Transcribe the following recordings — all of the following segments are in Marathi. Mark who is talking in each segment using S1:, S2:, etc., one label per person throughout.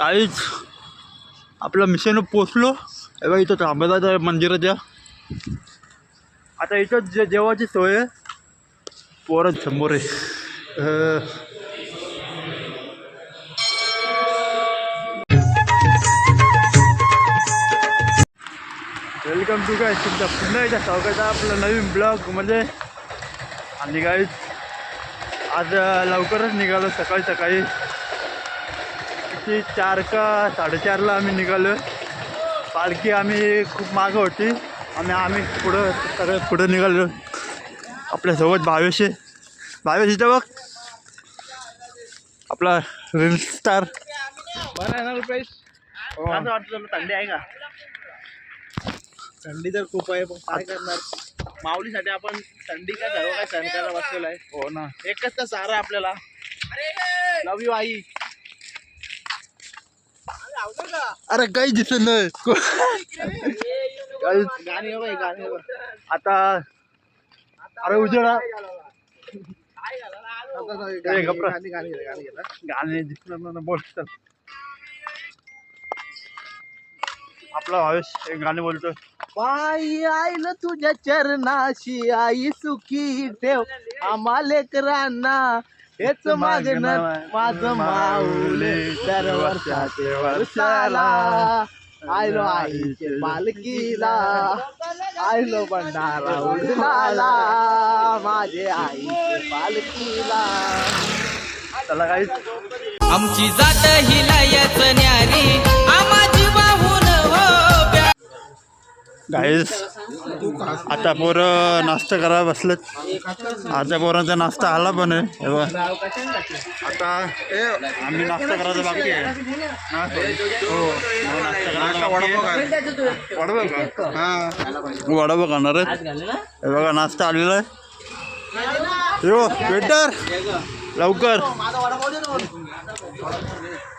S1: काहीच. आपलं मिशन पोचलो हे इथं थांबायला आहे मंदिराच्या. आता इथं जे जेवायची सोय आहे समोर आहे. वेलकम टू काय तुमच्या पुन्हा एकदा स्वागत आहे आपलं नवीन ब्लॉगमध्ये आणि काय आज लवकरच निघालो सकाळी सकाळी. किती चार का साडेचारला आम्ही निघालो पालखी आम्ही खूप मागं होती. आणि आम्ही पुढं सगळं पुढं निघालो आपल्यासोबत भावेश. भावेश इथं बघ. आपला रिल स्टार.
S2: बरं आहे ना रुपेश?
S1: हो.
S2: असं वाटतं तुला थंडी आहे का? थंडी तर खूप आहे पण काय करणार? माऊलीसाठी आपण थंडी काय सर्व काय सहन करायला बसलेलं आहे.
S1: हो ना.
S2: एकच तर सारा आपल्याला. लव यू आई
S1: अरे काही दिसत नाही. आता अरे उजेडा आपला भावेश एक गाणे बोलतो
S2: बाई आईल तुझ्या चरणाशी आई सुखी ठेव. आम्हा लेकरांना हेच मागणं माझं माऊले दर वर्षाचे वर्षाला आयलो आईचे पालखीला. आयलो भंडारा उडलाला माझे आईचे
S1: त्याला काही
S3: आमची जात हिलायच न्यारी. आम्हा जीवाहून हो.
S1: गाईस आता पोरं नाश्ता करायला बसलेत. आता पोरांचा नाश्ता आला पण आहे. आता ए, आम्ही नाश्ता करायचा बाकी आहे? हो हो, नाश्ता करायचा बाकी आहे. वडापाव का? हां. वडापाव खाणार आहेत. हे बघा नाश्ता आलेला आहे. यो वेटर लवकर.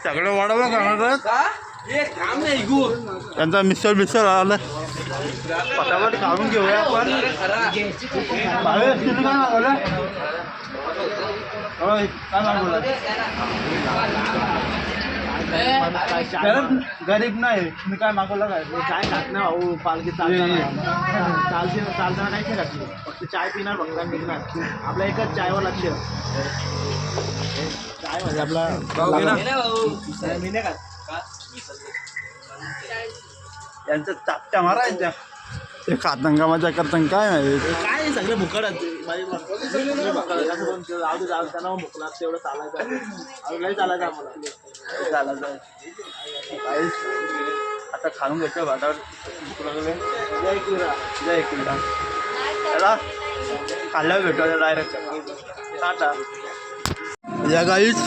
S1: सगळं वडापाव खाणार आहेत. त्यांचा मिसळ मिसळ आला. पटापट काढून घेऊया आपण. काय मागवलं होय, काय मागवलं गरीब गरीब नाही. तुम्ही काय मागवलं काय?
S2: काय खात नाही भाऊ पालखी चालताना चालते चालताना काहीच नाही खात फक्त चाय पिणार फक्त आणि निघणार. आपला एकच चायवर लक्ष. चाय म्हणजे आपला मी नाही खात.
S1: त्यांचं चापट्या मारायच्या ते खातंगा मजा करताना काय माहिती
S2: काय सगळे मुकड सगळे मुकड असं पण ते जाऊ दे जाऊ दे, त्यांना मुकला तेवढं चालायचं अजून नाही चालायचं आम्हाला.
S1: चालायचं काहीच आता खाऊन घ्यायचं भातावर. लागले
S2: जय किरा
S1: जय किल्ला त्याला खाल्ल्यावर भेटवायचं डायरेक्ट टाटा. या गाईच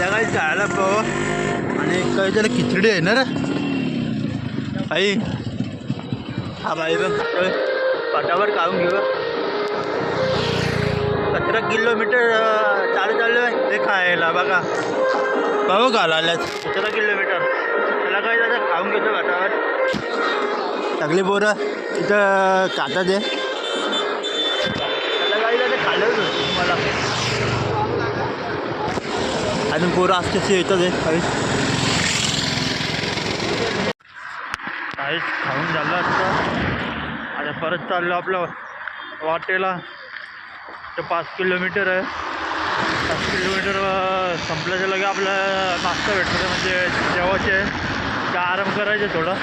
S1: या गाईच जायला पाव आणि काही त्याला खिचडी आहे ना रे? आई. हा बाहेर बघ पाटावर काढून घेऊ सतरा किलोमीटर चालू चालू आहे. ते खायला बघा. भाऊ घालायला. सतरा किलोमीटर. त्याला काय त्याचं खाऊन घेतो घाटावर. सगळी पोरं इथं खातात आहे त्याला काही त्याचं खाल्लं मला अजून पोरं असते येतात आहे काहीच खाऊन झालं असतं आता परत चाललो आपलं वाटेला. ते पाच किलोमीटर आहे. पाच किलोमीटर संपल्याच्या लगे आपलं नाश्ता भेटतो म्हणजे जेवायचे ते आराम करायचे थोडं.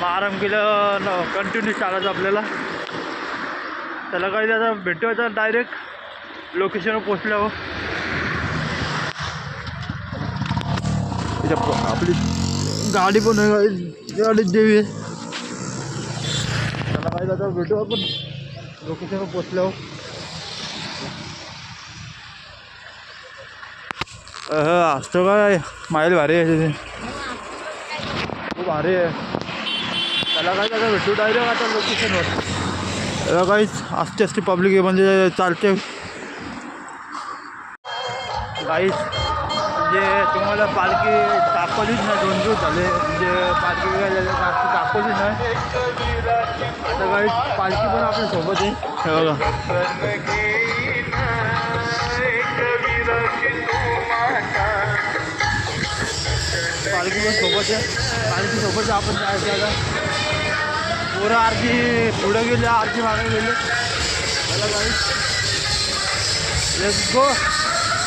S1: मग आराम केलं कंटिन्यू चालायचं आपल्याला. त्याला काही त्याचा भेटवायचा डायरेक्ट लोकेशनवर पोचल्यावर आपली गाडी पण आहे देवी। भेटू लोकेशनवर पोचल्यावर असतो काय माईल भारी आहे भारी आहे त्याला काय भेटू डायरेक्ट आता लोकेशनवर त्याला पब्लिक चालते काहीच म्हणजे तुम्हाला पालखी दाखवलीच नाही दोन दिवस झाले. म्हणजे पालखी काय झालं पालखी दाखवलीच नाही. आता काही पालखी पण आपल्यासोबत आहे. बघा. पालखी पण सोबत आहे. पालखी सोबत आपण जायचं आता. पोरं आरती पुढे गेले आरती मागे गेले. गाई लेट्स गो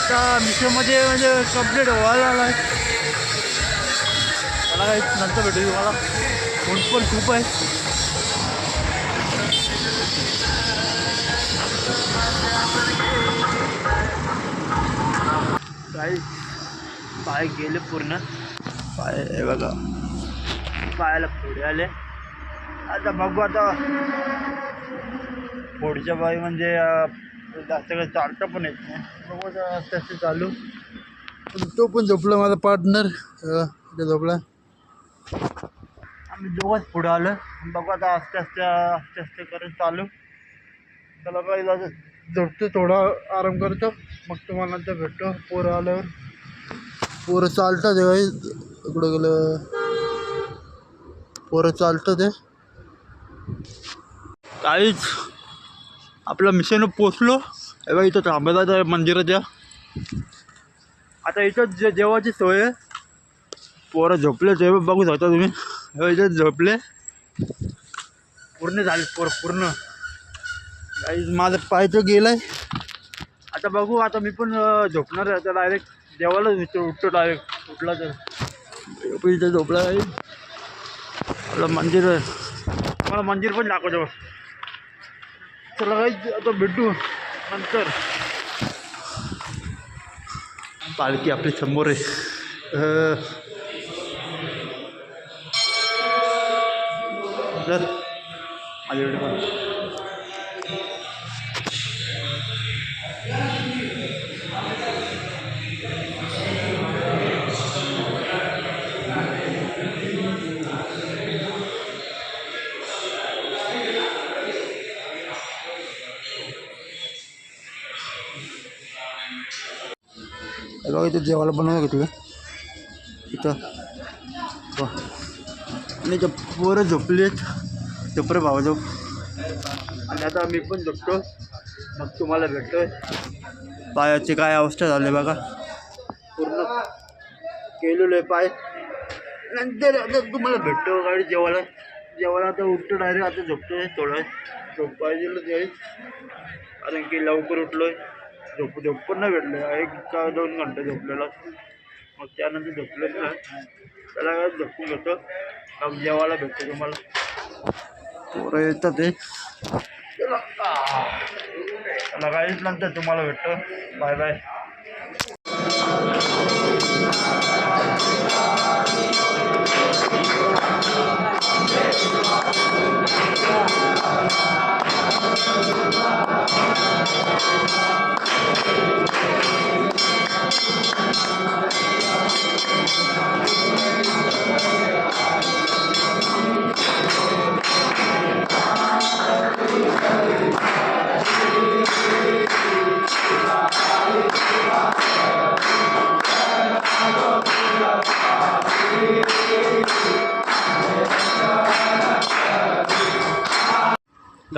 S1: आता मिशोमध्ये म्हणजे कंप्लीट व्हायला आला आहे. मला काही नंतर भेटू तुम्हाला. फोन पण खूप आहे. काही पाय गेले पूर्ण. पाय बघा. पायाला पुढे आले. आता बघू आता. पुढच्या बाई म्हणजे जास्त काही चालता पण येत नाही तसं चालू. तो पण झोपला माझा पार्टनर ते झोपला. आम्ही दोघंच पुढं आलो. बघू आता आस्ते आस्ते आस्ते आस्ते करत चालू त्याला काही झोपतो थोडा आराम करतो. मग तुम्हाला नंतर भेटतो. पोरं आल्यावर. पोरं चालतं ते काही इकडं गेलं. पोरं चालतं ते काहीच आपलं मिशन पोचलो. एवढा इथं थांबायला त्या मंदिराच्या. आता इथं जे जेवायची सोय आहे. पोरं झोपले ते बघू शकता तुम्ही. हे इथं झोपले. पूर्ण झाले पोर पूर्ण. काही माझं पाय तर गेलं आहे आता बघू आता मी पण झोपणार आहे. आता डायरेक्ट देवालाच उठतो डायरेक्ट उठला तर. इथं झोपला आहे. आपलं मंदिर आहे. मला मंदिर पण दाखवतो. चला काही आता भेटू नंतर. पालखी आपली समोर आहे. माझ्याकडे पण इथं जेवायला बनवलं घेतलं इथं. वा. आणि इथं पोरं झोपली आहेत. झोपरे भावा झोप आणि आता मी पण झोपतो मग तुम्हाला भेटतो पायाची काय अवस्था झाली बघा. पूर्ण केलेलो आहे पाय. नंतर आता तुम्हाला भेटतो गाडी जेवायला. जेवायला आता उठतो डायरेक्ट आता झोपतोय थोडं. झोप पाहिजे कारण की लवकर उठलोय. झोप झोप पण नाही भेटलं. एक का दोन घंटे झोपलेला मग त्यानंतर झोपलेच नाही. त्याला झोपून घेतो. मग जेवायला भेटतो तुम्हाला. पोरं येतात ते. त्याला काहीच नंतर तुम्हाला भेटतो. Bye bye.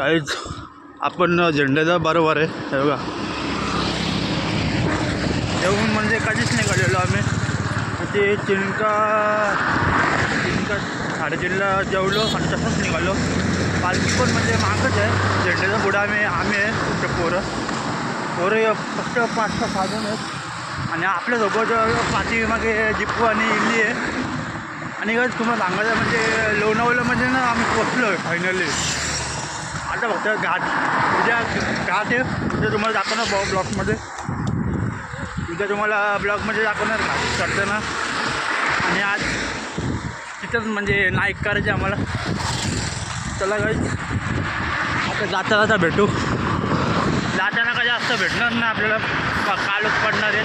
S1: आज आपण झेंड्याचा बरोबर आहे हे बघा. जेवण म्हणजे कधीच नाही काढलेलो आम्ही. म्हणजे ते चिंका चिंका साडेतीनला जेवलो आणि तसंच निघालो. पालखी पण म्हणजे मागच आहे. झेंड्याचा पुढं आम्ही आम्ही आहे पोरं. पोरं फक्त पाच सहा साधन आहेत. आणि आपल्यासोबत पाठीमागे जिप्पू आणि इल्ली आहे. आणि तुम्हाला सांगायचं म्हणजे लोणावलं म्हणजे ना आम्ही पोचलो आहे फायनली आता फक्त घाट उद्या घाट आहे. उद्या तुम्हाला दाखवणार बॉ ब्लॉकमध्ये उद्या तुम्हाला ब्लॉकमध्ये दाखवणार घाट चढताना. आणि आज तिथंच म्हणजे नाईक करायचे आम्हाला. चला काही आता जाता जाता भेटू. जाताना काय जास्त भेटणार ना आपल्याला. का- कालच पडणार आहे.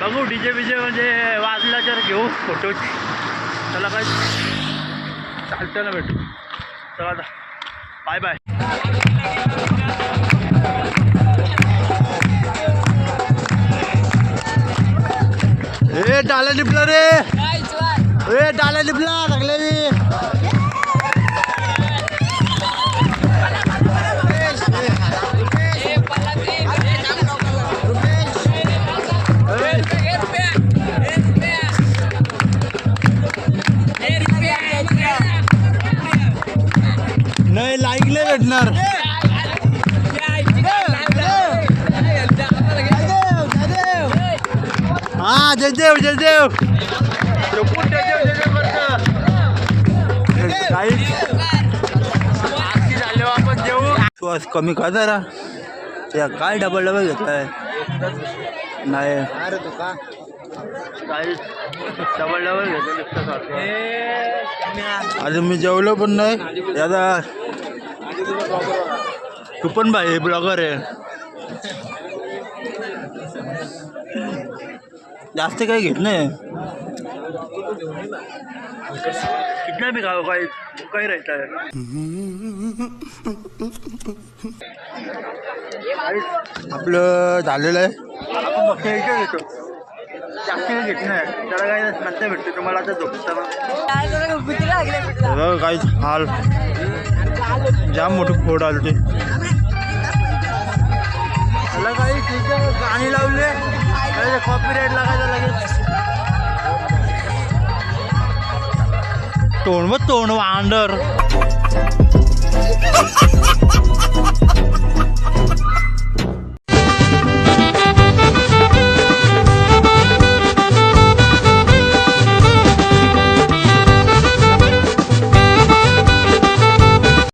S1: बघू डी जे बीजे म्हणजे वाजला तर घेऊ फोटो चला काय चालताना भेटू. चला आता. बाय बाय ए डाला निपला रे. ए डाला निपला. भेटणार हा जयदेव जयदेव. कमी का जरा. त्या काय डबल डबल घेतलाय? नाही. डबल डबल घेतो अजून मी जेवलो पण नाही. दादा तू पण भाई ब्लॉगर आहे. जास्त काही घेत नाही. कितना भी खाओ काही काही राहता है. आपलं झालेलं आहे. आपण फक्त इथे घेतो जास्त काही घेत नाही. त्याला काही नंतर भेटतो तुम्हाला आता झोपताना बघा काही हाल. जाम मोठं फोड आलं ते. त्याला काही ठीक आहे गाणी लावले. कॉपी राईट लागायचं लगेच तोंड मग तोंड वांडर.